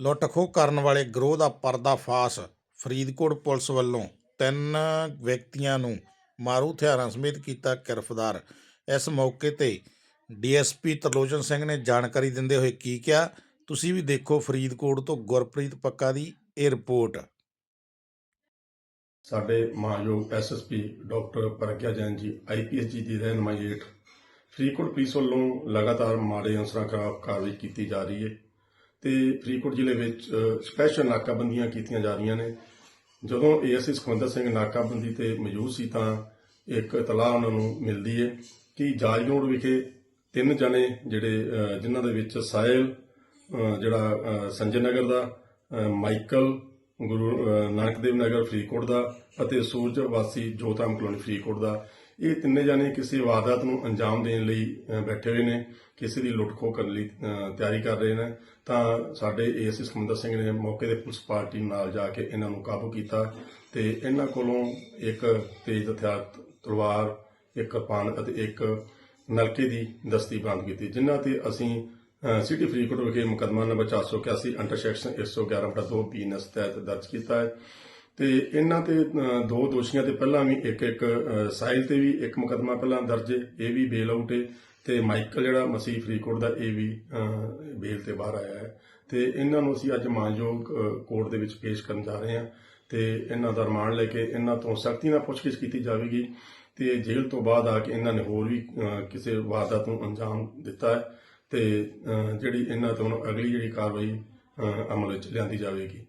ਲੁੱਟ-ਖੋਹ ਕਰਨ ਵਾਲੇ ਗਰੋਹ ਦਾ ਪਰਦਾਫਾਸ਼ ਫਰੀਦਕੋਟ ਪੁਲਿਸ ਵੱਲੋਂ ਤਿੰਨ ਵਿਅਕਤੀਆਂ ਨੂੰ ਮਾਰੂ ਹਥਿਆਰਾਂ ਸਮੇਤ ਕੀਤਾ ਗ੍ਰਿਫ਼ਤਾਰ। ਇਸ ਮੌਕੇ ਤੇ ਡੀਐਸਪੀ ਤਰਲੋਚਨ ਸਿੰਘ ਨੇ ਜਾਣਕਾਰੀ ਦਿੰਦੇ ਹੋਏ ਕੀ ਕਿਹਾ, ਤੁਸੀਂ ਵੀ ਦੇਖੋ ਫਰੀਦਕੋਟ ਤੋਂ ਗੁਰਪ੍ਰੀਤ ਪੱਕਾ ਦੀ ਇਹ ਰਿਪੋਰਟ। ਸਾਡੇ ਮਾਨਯੋਗ ਐਸਐਸਪੀ ਡਾਕਟਰ ਪ੍ਰਗਿਆ ਜੈਨ ਜੀ ਆਈਪੀਐਸ ਜੀ ਦੀ ਰਹਿਨਮਾਈ ਹੇਠ ਫਰੀਦਕੋਟ ਪੁਲਿਸ ਵੱਲੋਂ ਲਗਾਤਾਰ ਮਾੜੇ ਅਨਸਰਾਂ ਖਿਲਾਫ ਕਾਰਵਾਈ ਕੀਤੀ ਜਾ ਰਹੀ ਹੈ। ਤੇ ਫਰੀਦਕੋਟ ਜ਼ਿਲ੍ਹੇ ਵਿੱਚ ਸਪੈਸ਼ਲ ਨਾਕਾਬੰਦੀਆਂ ਕੀਤੀਆਂ ਜਾ ਰਹੀਆਂ ਨੇ। ਜਦੋਂ ਏਐਸਆਈ ਸੁਖਵੰਦਰ ਸਿੰਘ ਨਾਕਾਬੰਦੀ ਤੇ ਮੌਜੂਦ ਸੀ ਤਾਂ ਇੱਕ ਇਤਲਾਹ ਉਹਨਾਂ ਨੂੰ ਮਿਲਦੀ ਹੈ ਕਿ ਜਾਜਨੋੜ ਵਿਖੇ ਤਿੰਨ ਜਣੇ ਜਿਹੜੇ ਜਿਨ੍ਹਾਂ ਦੇ ਵਿੱਚ ਸਾਹਿਲ ਜਿਹੜਾ ਸੰਜੇ ਨਗਰ ਦਾ ਮਾਈਕਲ, ਗੁਰੂ ਨਾਨਕ ਦੇਵ ਨਗਰ ਫਰੀਦਕੋਟ ਦਾ ਅਤੇ ਸੂਰਜ ਵਾਸੀ ਜੋਤਾਮ ਕਲੋਨੀ ਫਰੀਦਕੋਟ ਦਾ। ਇਹ ਤਿੰਨੇ ਜਾਣੇ ਕਿਸੇ ਵਾਰਦਾਤ ਨੂੰ ਅੰਜਾਮ ਦੇਣ ਲਈ ਬੈਠੇ ਹੋਏ ਨੇ, ਕਿਸੇ ਦੀ ਲੁੱਟ ਖੋਹ ਕਰਨ ਲਈ ਤਿਆਰੀ ਕਰ ਰਹੇ ਨੇ। ਤਾਂ ਸਾਡੇ ਏਐਸਐਸ ਸੁਖਮੰਦਰ ਸਿੰਘ ਨੇ ਮੌਕੇ ਤੇ ਪੁਲਿਸ ਪਾਰਟੀ ਨਾਲ ਜਾ ਕੇ ਇਹਨਾਂ ਨੂੰ ਕਾਬੂ ਕੀਤਾ ਤੇ ਇਹਨਾਂ ਕੋਲੋਂ ਇੱਕ ਤੇਜ਼ ਹਥਿਆਰ, ਤਲਵਾਰ, ਇੱਕ ਕਿਰਪਾਨ ਅਤੇ ਇੱਕ ਨਲਕੇ ਦੀ ਦਸਤੀ ਬਰਾਮਦ ਕੀਤੀ, ਜਿਨ੍ਹਾਂ ਤੇ ਅਸੀਂ ਸਿਟੀ ਫਰੀਦਕੋਟ ਵਿਖੇ ਮੁਕੱਦਮਾ ਨੰਬਰ 481 ਅੰਡਰ ਸੈਕਸ਼ਨ 111 ਬਟਾ 2 ਬੀਐਨਐਸ ਤਹਿਤ ਦਰਜ ਕੀਤਾ ਹੈ। ਤੇ ਇਹਨਾਂ ਤੇ ਦੋ ਦੋਸ਼ੀਆਂ ਤੇ ਪਹਿਲਾਂ ਵੀ ਇੱਕ ਇੱਕ ਸਾਈਲ ਤੇ ਵੀ ਇੱਕ ਮੁਕੱਦਮਾ ਪਹਿਲਾਂ ਦਰਜ ਹੈ ਇਹ ਵੀ ਬੇਲ ਆਊਟ ਹੈ ਤੇ ਮਾਈਕਲ ਜਿਹੜਾ ਮਸੀਹ ਫਰੀਦਕੋਟ ਦਾ, ਇਹ ਵੀ ਬੇਲ ਤੇ ਬਾਹਰ ਆਇਆ ਹੈ। ਤੇ ਇਹਨਾਂ ਨੂੰ ਅਸੀਂ ਅੱਜ ਮਾਨਯੋਗ ਕੋਰਟ ਦੇ ਵਿੱਚ ਪੇਸ਼ ਕਰਨ ਜਾ ਰਹੇ ਹਾਂ ਤੇ ਇਹਨਾਂ ਦਾ ਰਿਮਾਂਡ ਲੈ ਕੇ ਇਹਨਾਂ ਤੋਂ ਸਖਤੀ ਨਾਲ ਪੁੱਛਗਿੱਛ ਕੀਤੀ ਜਾਵੇਗੀ ਤੇ ਜੇਲ੍ਹ ਤੋਂ ਬਾਅਦ ਆ ਕੇ ਇਹਨਾਂ ਨੇ ਹੋਰ ਵੀ ਕਿਸੇ ਵਾਰਦਾਤ ਨੂੰ ਅੰਜਾਮ ਦਿੱਤਾ ਹੈ ਤੇ ਜਿਹੜੀ ਇਹਨਾਂ ਤੋਂ ਅਗਲੀ ਜਿਹੜੀ ਕਾਰਵਾਈ ਅਮਲ ਵਿੱਚ ਲਿਆਂਦੀ ਜਾਵੇਗੀ।